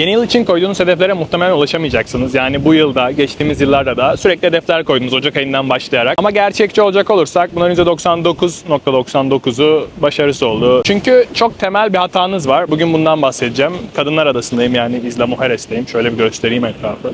Yeni yıl için koyduğunuz hedeflere muhtemelen ulaşamayacaksınız. Yani bu yılda, geçtiğimiz yıllarda da sürekli hedefler koydunuz Ocak ayından başlayarak. Ama gerçekçi olacak olursak bunların %99.99'u başarısı oldu. Çünkü çok temel bir hatanız var. Bugün bundan bahsedeceğim. Kadınlar Adası'ndayım yani İzla Mujeres'teyim. Şöyle bir göstereyim etrafı.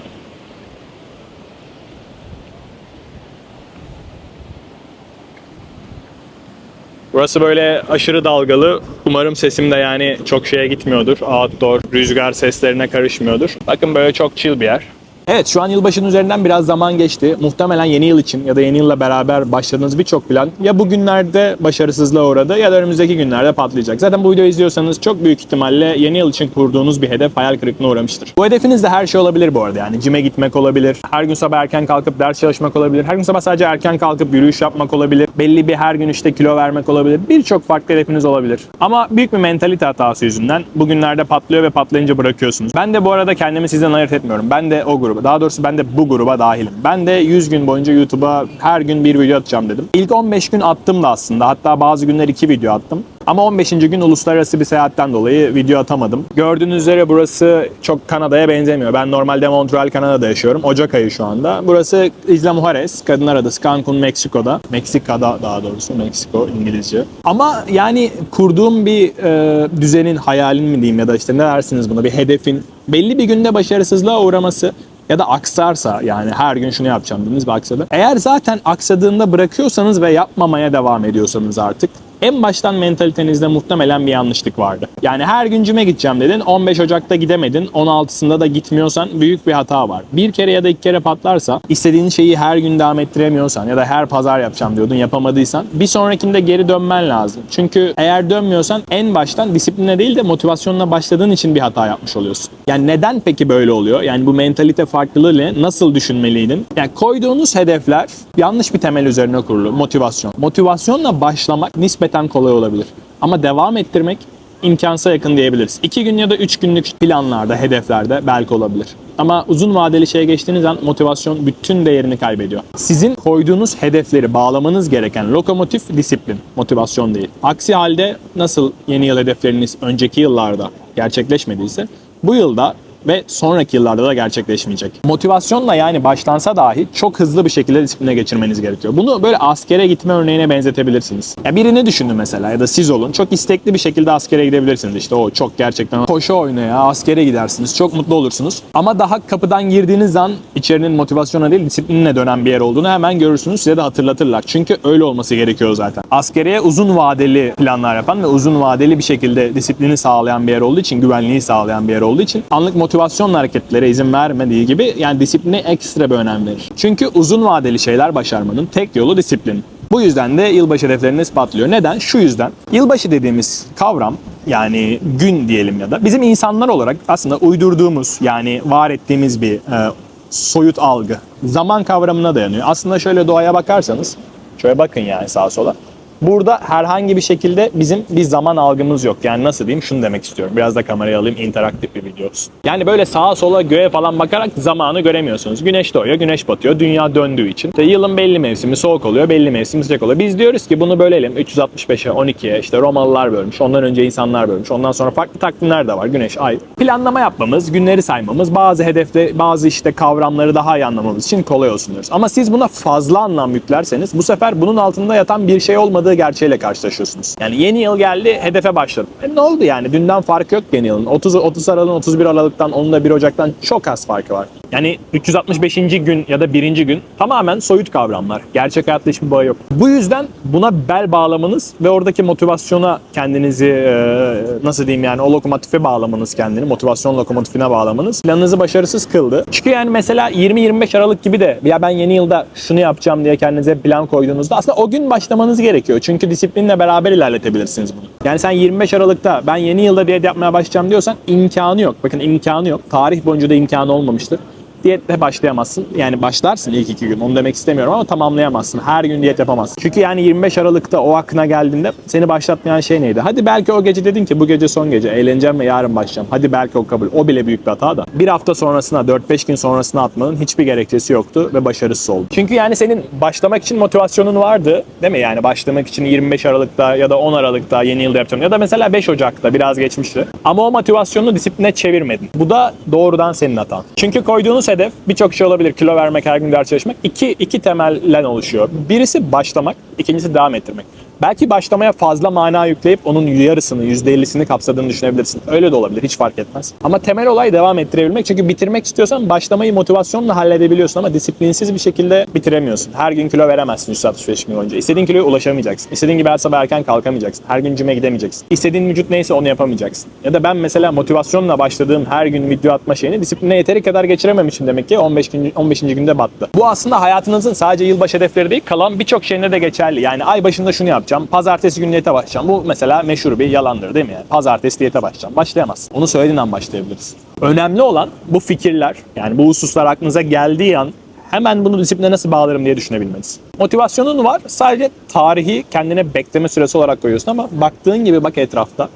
Burası böyle aşırı dalgalı. Umarım sesim de yani çok şeye gitmiyordur. Outdoor, rüzgar seslerine karışmıyordur. Bakın böyle çok chill bir yer. Evet şu an yılbaşının üzerinden biraz zaman geçti. Muhtemelen yeni yıl için ya da yeni yılla beraber başladığınız birçok plan ya bugünlerde başarısızlığa uğradı ya da önümüzdeki günlerde patlayacak. Zaten bu videoyu izliyorsanız çok büyük ihtimalle yeni yıl için kurduğunuz bir hedef hayal kırıklığına uğramıştır. Bu hedefiniz de her şey olabilir bu arada. Yani cime gitmek olabilir. Her gün sabah erken kalkıp ders çalışmak olabilir. Her gün sabah sadece erken kalkıp yürüyüş yapmak olabilir. Belli bir her gün işte kilo vermek olabilir. Birçok farklı hedefiniz olabilir. Ama büyük bir mentalite hatası yüzünden bugünlerde patlıyor ve patlayınca bırakıyorsunuz. Ben de bu arada kendimi sizden ayırt etmiyorum. Ben de o gruba, daha doğrusu ben de bu gruba dahilim. Ben de 100 gün boyunca YouTube'a her gün bir video atacağım dedim. İlk 15 gün attım da aslında. Hatta bazı günler 2 video attım. Ama 15. gün uluslararası bir seyahatten dolayı video atamadım. Gördüğünüz üzere burası çok Kanada'ya benzemiyor. Ben normalde Montreal, Kanada'da yaşıyorum. Ocak ayı şu anda. Burası Isla Mujeres, Kadınlar Adası, Cancun, Meksiko'da. Meksika'da daha doğrusu, Meksiko İngilizce. Ama yani kurduğum bir e, düzenin, hayalin mi diyeyim ya da işte ne dersiniz buna, bir hedefin belli bir günde başarısızlığa uğraması ya da aksarsa yani her gün şunu yapacağım dediniz ve aksadı. Eğer zaten aksadığında bırakıyorsanız ve yapmamaya devam ediyorsanız artık en baştan mentalitenizde muhtemelen bir yanlışlık vardı. Yani her gün cime gideceğim dedin. 15 Ocak'ta gidemedin. 16'sında da gitmiyorsan büyük bir hata var. Bir kere ya da iki kere patlarsa istediğin şeyi her gün devam ettiremiyorsan ya da her pazar yapacağım diyordun yapamadıysan bir sonrakinde geri dönmen lazım. Çünkü eğer dönmüyorsan en baştan disipline değil de motivasyonla başladığın için bir hata yapmış oluyorsun. Yani neden peki böyle oluyor? Yani bu mentalite farklılığı ne? Nasıl düşünmeliydin? Yani koyduğunuz hedefler yanlış bir temel üzerine kurulu. Motivasyon. Motivasyonla başlamak nispeten kolay olabilir. Ama devam ettirmek imkansa yakın diyebiliriz. 2 gün ya da 3 günlük planlarda, hedeflerde belki olabilir. Ama uzun vadeli şeye geçtiğiniz an motivasyon bütün değerini kaybediyor. Sizin koyduğunuz hedefleri bağlamanız gereken lokomotif disiplin, motivasyon değil. Aksi halde nasıl yeni yıl hedefleriniz önceki yıllarda gerçekleşmediyse bu yılda ve sonraki yıllarda da gerçekleşmeyecek. Motivasyonla yani başlansa dahi çok hızlı bir şekilde disipline geçirmeniz gerekiyor. Bunu böyle askere gitme örneğine benzetebilirsiniz. Ya birini düşünün mesela ya da siz olun. Çok istekli bir şekilde askere gidebilirsiniz. İşte o çok gerçekten koşu oynaya askere gidersiniz. Çok mutlu olursunuz. Ama daha kapıdan girdiğiniz an içerinin motivasyona değil disiplinine dönen bir yer olduğunu hemen görürsünüz. Size de hatırlatırlar. Çünkü öyle olması gerekiyor zaten. Askeriye uzun vadeli planlar yapan ve uzun vadeli bir şekilde disiplini sağlayan bir yer olduğu için, güvenliği sağlayan bir yer olduğu için anlık motivasyonla hareketlere izin vermediği gibi yani disipline ekstra bir önem verir. Çünkü uzun vadeli şeyler başarmanın tek yolu disiplin. Bu yüzden de yılbaşı hedefleriniz patlıyor. Neden? Şu yüzden. Yılbaşı dediğimiz kavram yani gün diyelim ya da bizim insanlar olarak aslında uydurduğumuz yani var ettiğimiz bir e, soyut algı. Zaman kavramına dayanıyor. Aslında şöyle doğaya bakarsanız şöyle bakın yani sağa sola. Burada herhangi bir şekilde bizim bir zaman algımız yok. Yani nasıl diyeyim şunu demek istiyorum. Biraz da kamerayı alayım interaktif bir video olsun. Yani böyle sağa sola göğe falan bakarak zamanı göremiyorsunuz. Güneş doğuyor, güneş batıyor. Dünya döndüğü için. İşte yılın belli mevsimi soğuk oluyor, belli mevsimi sıcak oluyor. Biz diyoruz ki bunu bölelim. 365'e, 12'ye işte Romalılar bölmüş. Ondan önce insanlar bölmüş. Ondan sonra farklı takvimler de var. Güneş, ay. Planlama yapmamız, günleri saymamız, bazı hedefte, bazı işte kavramları daha iyi anlamamız için kolay olsun diyoruz. Ama siz buna fazla anlam yüklerseniz bu sefer bunun altında yatan bir şey olmadığı gerçeğiyle karşılaşıyorsunuz. Yani yeni yıl geldi, hedefe başladım. E ne oldu yani? Dünden fark yok yeni yılın. 30 30 Aralık'ın 31 Aralık'tan, onun da 1 Ocak'tan çok az farkı var. Yani 365. gün ya da 1. gün tamamen soyut kavramlar. Gerçek hayatla hiçbir bağı yok. Bu yüzden buna bel bağlamanız ve oradaki motivasyona kendinizi e, nasıl diyeyim yani o lokomotife bağlamanız kendini, motivasyon lokomotifine bağlamanız planınızı başarısız kıldı. Çünkü yani mesela 20-25 Aralık gibi de ya ben yeni yılda şunu yapacağım diye kendinize plan koyduğunuzda aslında o gün başlamanız gerekiyor. Çünkü disiplinle beraber ilerletebilirsiniz bunu. Yani sen 25 Aralık'ta ben yeni yılda diyet yapmaya başlayacağım diyorsan imkanı yok. Bakın imkanı yok. Tarih boyunca da imkanı olmamıştır. Diyette başlayamazsın. Yani başlarsın ilk iki gün. Onu demek istemiyorum ama tamamlayamazsın. Her gün diyet yapamazsın. Çünkü yani 25 Aralık'ta o aklına geldiğinde seni başlatmayan şey neydi? Hadi belki o gece dedin ki bu gece son gece. Eğleneceğim ve yarın başlayacağım. Hadi belki o kabul. O bile büyük bir hata da. Bir hafta sonrasına, 4-5 gün sonrasına atmanın hiçbir gerekçesi yoktu ve başarısız oldu. Çünkü yani senin başlamak için motivasyonun vardı. Değil mi? Yani başlamak için 25 Aralık'ta ya da 10 Aralık'ta yeni yılda yapacağım. Ya da mesela 5 Ocak'ta biraz geçmişti. Ama o motivasyonunu disipline çevirmedin. Bu da doğrudan senin hatan. Çünkü koyduğunuz hedef birçok şey olabilir. Kilo vermek, her gün ders çalışmak. İki, iki temellen oluşuyor. Birisi başlamak, ikincisi devam ettirmek. Belki başlamaya fazla mana yükleyip onun yarısını, %50'sini kapsadığını düşünebilirsin. Öyle de olabilir, hiç fark etmez. Ama temel olay devam ettirebilmek. Çünkü bitirmek istiyorsan başlamayı motivasyonla halledebiliyorsun ama disiplinsiz bir şekilde bitiremiyorsun. Her gün kilo veremezsin 165 gün boyunca. İstediğin kiloya ulaşamayacaksın. İstediğin gibi her sabah erken kalkamayacaksın. Her gün cime gidemeyeceksin. İstediğin vücut neyse onu yapamayacaksın. Ya da ben mesela motivasyonla başladığım her gün video atma şeyini disipline yeteri kadar geçirememişim demek ki 15 gün 15. günde battı. Bu aslında hayatınızın sadece yılbaşı hedefleri değil, kalan birçok şeyine de geçerli. Yani ay başında şunu yapacağım, pazartesi günü diyete başlayacağım. Bu mesela meşhur bir yalandır değil mi? Yani pazartesi diyete başlayacağım. Başlayamazsın. Onu söylediğin an başlayabiliriz. Önemli olan bu fikirler, yani bu hususlar aklınıza geldiği an hemen bunu disipline nasıl bağlarım diye düşünebilmeniz. Motivasyonun var. Sadece tarihi kendine bekleme süresi olarak koyuyorsun ama baktığın gibi bak etrafta.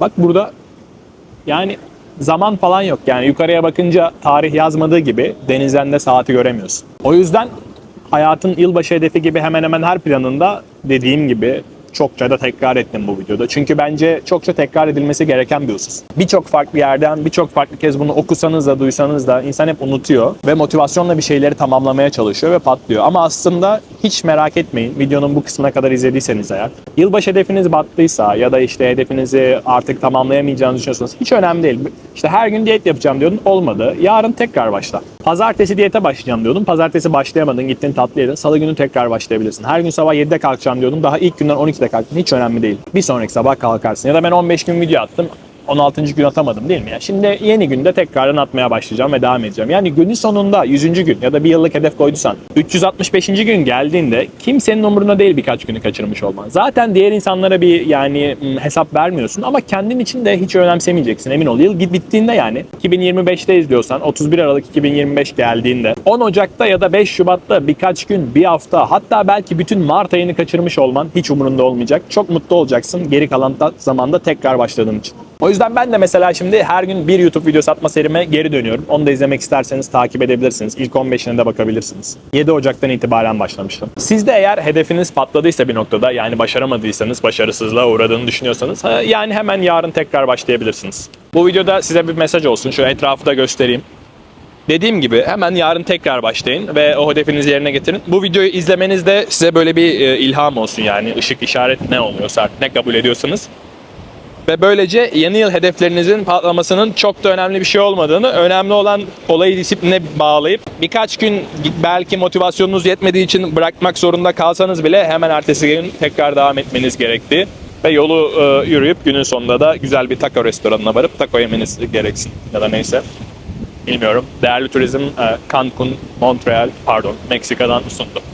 Bak burada yani zaman falan yok. Yani yukarıya bakınca tarih yazmadığı gibi denizden de saati göremiyorsun. O yüzden hayatın yılbaşı hedefi gibi hemen hemen her planında dediğim gibi çokça da tekrar ettim bu videoda. Çünkü bence çokça tekrar edilmesi gereken bir husus. Birçok farklı yerden birçok farklı kez bunu okusanız da duysanız da insan hep unutuyor ve motivasyonla bir şeyleri tamamlamaya çalışıyor ve patlıyor. Ama aslında hiç merak etmeyin videonun bu kısmına kadar izlediyseniz eğer yılbaşı hedefiniz battıysa ya da işte hedefinizi artık tamamlayamayacağınızı düşünüyorsanız hiç önemli değil. İşte her gün diyet yapacağım diyordun olmadı. Yarın tekrar başla. Pazartesi diyete başlayacağım diyordun. Pazartesi başlayamadın gittin tatlı yedin. Salı günü tekrar başlayabilirsin. Her gün sabah 7'de kalkacağım diyordun. Daha ilk günden 12'de kalktın. Hiç önemli değil. Bir sonraki sabah kalkarsın. Ya da ben 15 gün video attım. 16. gün atamadım değil mi ya? Şimdi yeni günde tekrardan atmaya başlayacağım ve devam edeceğim. Yani günün sonunda 100. gün ya da bir yıllık hedef koyduysan 365. gün geldiğinde kimsenin umurunda değil birkaç günü kaçırmış olman. Zaten diğer insanlara bir yani hesap vermiyorsun ama kendin için de hiç önemsemeyeceksin emin ol. Yıl bittiğinde yani 2025'te izliyorsan 31 Aralık 2025 geldiğinde 10 Ocak'ta ya da 5 Şubat'ta birkaç gün, bir hafta hatta belki bütün Mart ayını kaçırmış olman hiç umurunda olmayacak. Çok mutlu olacaksın geri kalan da zamanda tekrar başladığın için. O yüzden ben de mesela şimdi her gün bir YouTube videosu atma serime geri dönüyorum. Onu da izlemek isterseniz takip edebilirsiniz. İlk 15'ine de bakabilirsiniz. 7 Ocak'tan itibaren başlamıştım. Siz de eğer hedefiniz patladıysa bir noktada yani başaramadıysanız, başarısızlığa uğradığını düşünüyorsanız yani hemen yarın tekrar başlayabilirsiniz. Bu videoda size bir mesaj olsun. Şu etrafı da göstereyim. Dediğim gibi hemen yarın tekrar başlayın ve o hedefinizi yerine getirin. Bu videoyu izlemeniz de size böyle bir e, ilham olsun yani ışık işaret ne oluyorsa ne kabul ediyorsanız. Ve böylece yeni yıl hedeflerinizin patlamasının çok da önemli bir şey olmadığını, önemli olan olayı disipline bağlayıp birkaç gün belki motivasyonunuz yetmediği için bırakmak zorunda kalsanız bile hemen ertesi gün tekrar devam etmeniz gerektiği ve yolu e, yürüyüp günün sonunda da güzel bir taco restoranına varıp taco yemeniz gereksin ya da neyse. Bilmiyorum. Değerli Turizm e, Cancun, Montreal, pardon Meksika'dan sundu.